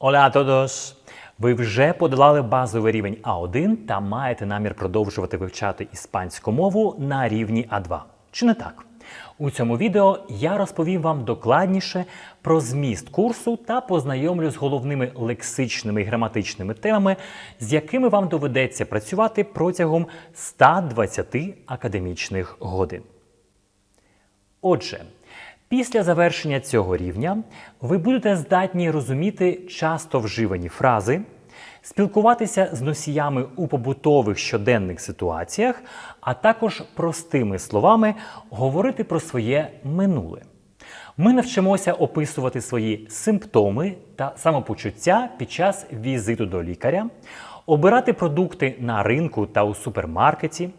A todos! Ви вже подолали базовий рівень А1 та маєте намір продовжувати вивчати іспанську мову на рівні А2. Чи не так? У цьому відео я розповім вам докладніше про зміст курсу та познайомлю з головними лексичними і граматичними темами, з якими вам доведеться працювати протягом 120 академічних годин. Отже, після завершення цього рівня ви будете здатні розуміти часто вживані фрази, спілкуватися з носіями у побутових щоденних ситуаціях, а також простими словами говорити про своє минуле. Ми навчимося описувати свої симптоми та самопочуття під час візиту до лікаря, обирати продукти на ринку та у супермаркеті,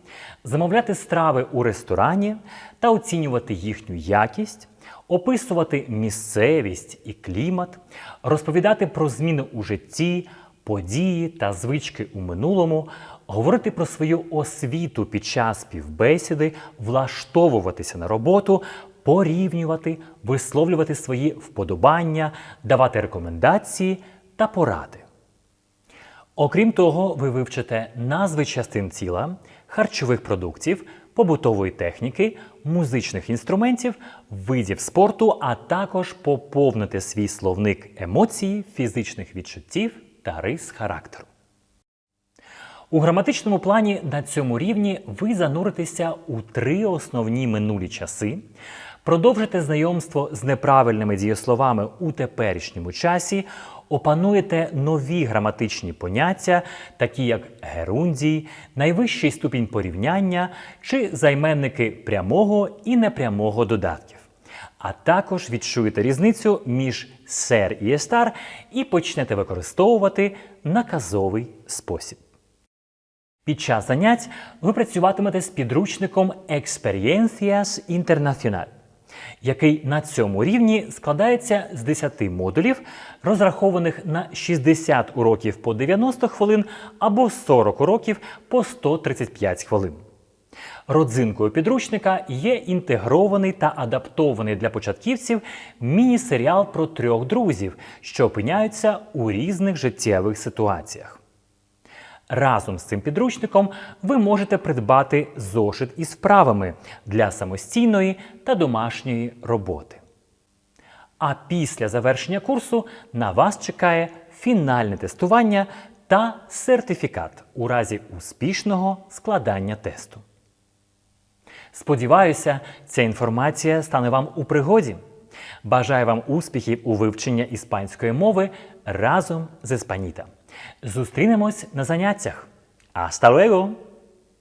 замовляти страви у ресторані та оцінювати їхню якість, описувати місцевість і клімат, розповідати про зміни у житті, події та звички у минулому, говорити про свою освіту під час співбесіди, влаштовуватися на роботу, порівнювати, висловлювати свої вподобання, давати рекомендації та поради. Окрім того, ви вивчите назви частин тіла, харчових продуктів, побутової техніки, музичних інструментів, видів спорту, а також поповните свій словник емоцій, фізичних відчуттів та рис характеру. У граматичному плані на цьому рівні ви зануритеся у три основні минулі часи, продовжите знайомство з неправильними дієсловами у теперішньому часі, опануєте нові граматичні поняття, такі як герундій, найвищий ступінь порівняння чи займенники прямого і непрямого додатків. А також відчуєте різницю між сер і естар і почнете використовувати наказовий спосіб. Під час занять ви працюватимете з підручником Experiencias Internacional, який на цьому рівні складається з 10 модулів, розрахованих на 60 уроків по 90 хвилин або 40 уроків по 135 хвилин. Родзинкою підручника є інтегрований та адаптований для початківців міні-серіал про трьох друзів, що опиняються у різних життєвих ситуаціях. Разом з цим підручником ви можете придбати зошит із вправами для самостійної та домашньої роботи. А після завершення курсу на вас чекає фінальне тестування та сертифікат у разі успішного складання тесту. Сподіваюся, ця інформація стане вам у пригоді. Бажаю вам успіхів у вивченні іспанської мови разом з Еспаніта. Зустрінемось на заняттях. Hasta luego!